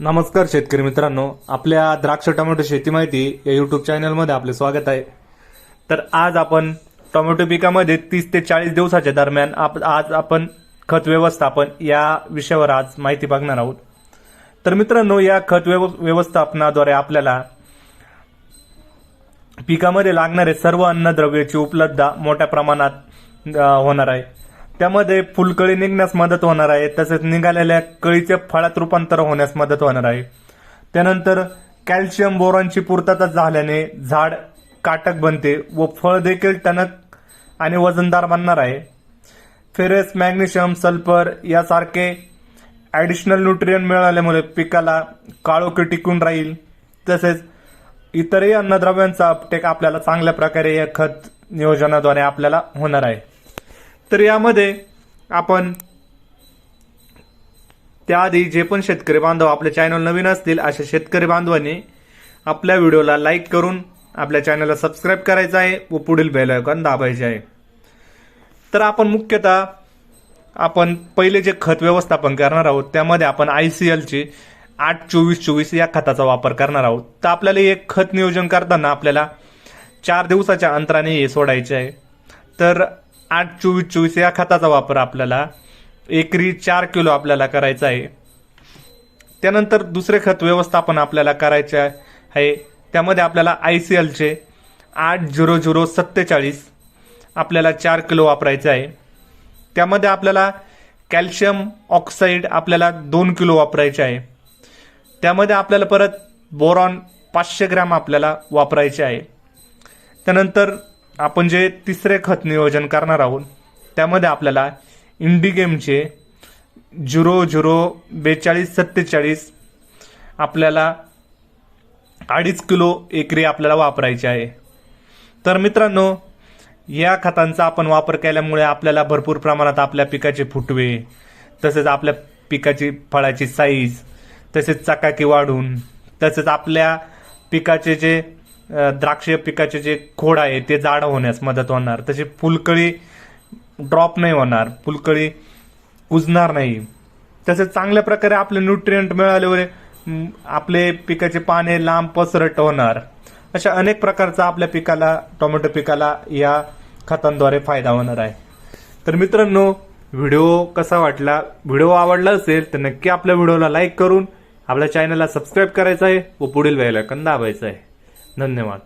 नमस्कार शेतकरी मित्रांनो. आपल्या द्राक्ष टोमॅटो शेती माहिती या युट्यूब चॅनलमध्ये आपले स्वागत आहे. तर आज आपण टोमॅटो पिकामध्ये तीस ते चाळीस दिवसाच्या दरम्यान आप आज आपण खत व्यवस्थापन या विषयावर आज माहिती बघणार आहोत. तर मित्रांनो या खत व्यव व्यवस्थापनाद्वारे आपल्याला पिकामध्ये लागणारे सर्व अन्नद्रव्याची उपलब्धता मोठ्या प्रमाणात होणार आहे. त्यामध्ये फुलकळी निघण्यास मदत होणार आहे. तसेच निघालेल्या कळीचे फळात रूपांतर होण्यास मदत होणार आहे. त्यानंतर कॅल्शियम बोरॉनची पूर्तता झाल्याने झाड काटक बनते व फळ देखील टणक आणि वजनदार बनणार आहे. फेरस मॅग्नेशियम सल्फर यासारखे ॲडिशनल न्यूट्रियन मिळाल्यामुळे पिकाला काळोखी टिकून राहील. तसेच इतरही अन्नद्रव्यांचा अपटेक आपल्याला चांगल्या प्रकारे या खत नियोजनाद्वारे आपल्याला होणार आहे. तर यामध्ये आपण त्याआधी जे पण शेतकरी बांधव आपल्या चॅनल नवीन असतील अशा शेतकरी बांधवांनी आपल्या व्हिडिओला लाईक करून आपल्या चॅनलला सबस्क्राईब करायचं आहे व पुढील बेलायकॉन दाबायचे आहे. तर आपण मुख्यतः आपण पहिले जे खत व्यवस्थापन करणार आहोत त्यामध्ये आपण आय सी एलची आठ चोवीस चोवीस या खताचा वापर करणार आहोत. तर आपल्याला हे खत नियोजन करताना आपल्याला चार दिवसाच्या अंतराने हे सोडायचे आहे. तर आठ चोवीस चोवीस या खताचा वापर आपल्याला एकरी चार किलो आपल्याला करायचा आहे. त्यानंतर दुसरे खत व्यवस्थापन आपल्याला करायचे आहे. त्यामध्ये आपल्याला आय सी एलचे आठ झिरो झिरो सत्तेचाळीस आपल्याला चार किलो वापरायचे आहे. त्यामध्ये आपल्याला कॅल्शियम ऑक्साईड आपल्याला दोन किलो वापरायचे आहे. त्यामध्ये आपल्याला परत बोरॉन पाचशे ग्रॅम आपल्याला वापरायचे आहे. त्यानंतर आपण जे तिसरे खत नियोजन करणार आहोत त्यामध्ये आपल्याला इंडिगेमचे झिरो झिरो बेचाळीस सत्तेचाळीस आपल्याला अडीच किलो एकरी आपल्याला वापरायचे आहे. तर मित्रांनो या खतांचा आपण वापर केल्यामुळे आपल्याला भरपूर प्रमाणात आपल्या पिकाचे फुटवे तसेच आपल्या पिकाची फळाची साईज तसेच चकाकी वाढून तसेच आपल्या पिकाचे जे द्राक्ष पिकाचे जे खोड आहे ते जाड होण्यास मदत होणार. तशी फुलकळी ड्रॉप नाही होणार. फुलकळी कुजणार नाही. तसेच चांगल्या प्रकारे आपले न्यूट्रियंट मिळाल्यावर आपले पिकाचे पाने लांब पसरट होणार. अशा अनेक प्रकारचा आपल्या पिकाला टोमॅटो पिकाला या खतांद्वारे फायदा होणार आहे. तर मित्रांनो व्हिडिओ कसा वाटला? व्हिडिओ आवडला असेल तर नक्की आपल्या व्हिडिओला लाईक करून आपल्या चॅनलला सबस्क्राईब करायचं आहे व पुढील वेळेला दाबायचं आहे. 何年は